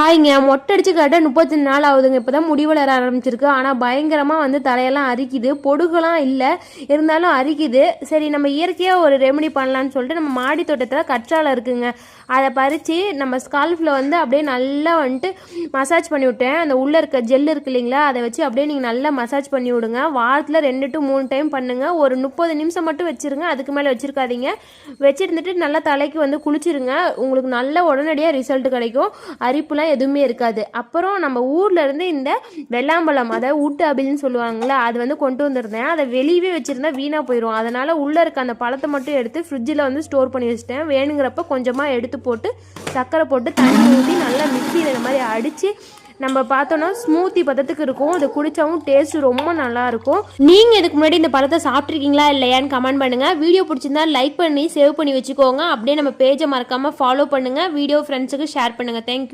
ஹாய்ங்க மொட்டை அடிச்சு காட்ட முப்பத்தி நாள் ஆகுதுங்க. இப்போ தான் முடி வளர ஆரம்பிச்சிருக்கு. ஆனால் பயங்கரமாக வந்து தலையெல்லாம் அரிக்குது. பொடுகெல்லாம் இல்லை. இருந்தாலும் அரிக்குது. சரி நம்ம இயற்கையாக ஒரு ரெமெடி பண்ணலான்னு சொல்லிட்டு நம்ம மாடி தோட்டத்தில் கற்றாழை இருக்குங்க. அதை பறித்து நம்ம ஸ்கால்ஃபில் வந்து அப்படியே நல்லா வந்துட்டு மசாஜ் பண்ணி விட்டேன். அந்த உள்ளே இருக்க ஜெல் இருக்கு இல்லைங்களா அதை வச்சு அப்படியே நீங்கள் நல்லா மசாஜ் பண்ணி விடுங்க. வாரத்தில் ரெண்டு டு மூணு டைம் பண்ணுங்கள் ஒரு முப்பது நிமிஷம் மட்டும் வச்சுருங்க. அதுக்கு மேலே வச்சுருக்காதீங்க. வச்சுருந்துட்டு நல்லா தலைக்கு வந்து குளிச்சிருங்க. உங்களுக்கு நல்ல உடனடியாக ரிசல்ட் கிடைக்கும். அரிப்புலாம் எதுவுமே இருக்காது. அப்புறம் நம்ம ஊரில் இருந்து இந்த வெள்ளாம்பழம் அதாவது ஊட்டு அப்படின்னு சொல்லுவாங்களே அது வந்து கொண்டு வந்திருந்தேன். அதை வெளியவே வச்சுருந்தா வீணாக போயிடும் அதனால் உள்ளே இருக்க அந்த பழத்தை மட்டும் எடுத்து ஃப்ரிட்ஜில் வந்து ஸ்டோர் பண்ணி வச்சுட்டேன். வேணுங்கிறப்ப கொஞ்சமாக எடுத்து போட்டு சர்க்கரை போட்டு தண்ணி ஊற்றி நல்லா மிக்சியில் அடித்து நம்ம பார்த்தோன்னா ஸ்மூத்தி பதத்துக்கு இருக்கும். அது குடித்தாவும் டேஸ்ட் ரொம்ப நல்லாயிருக்கும் நீங்கள் இதுக்கு முன்னாடி இந்த பழத்தை சாப்பிட்ருக்கீங்களா இல்லையான்னு கமெண்ட் பண்ணுங்கள் வீடியோ பிடிச்சிருந்தா லைக் பண்ணி சேவ் பண்ணி வச்சுக்கோங்க. அப்படியே நம்ம பேஜை மறக்காமல் ஃபாலோ பண்ணுங்கள் வீடியோ ஃப்ரெண்ட்ஸுக்கு ஷேர் பண்ணுங்கள் தேங்க்யூ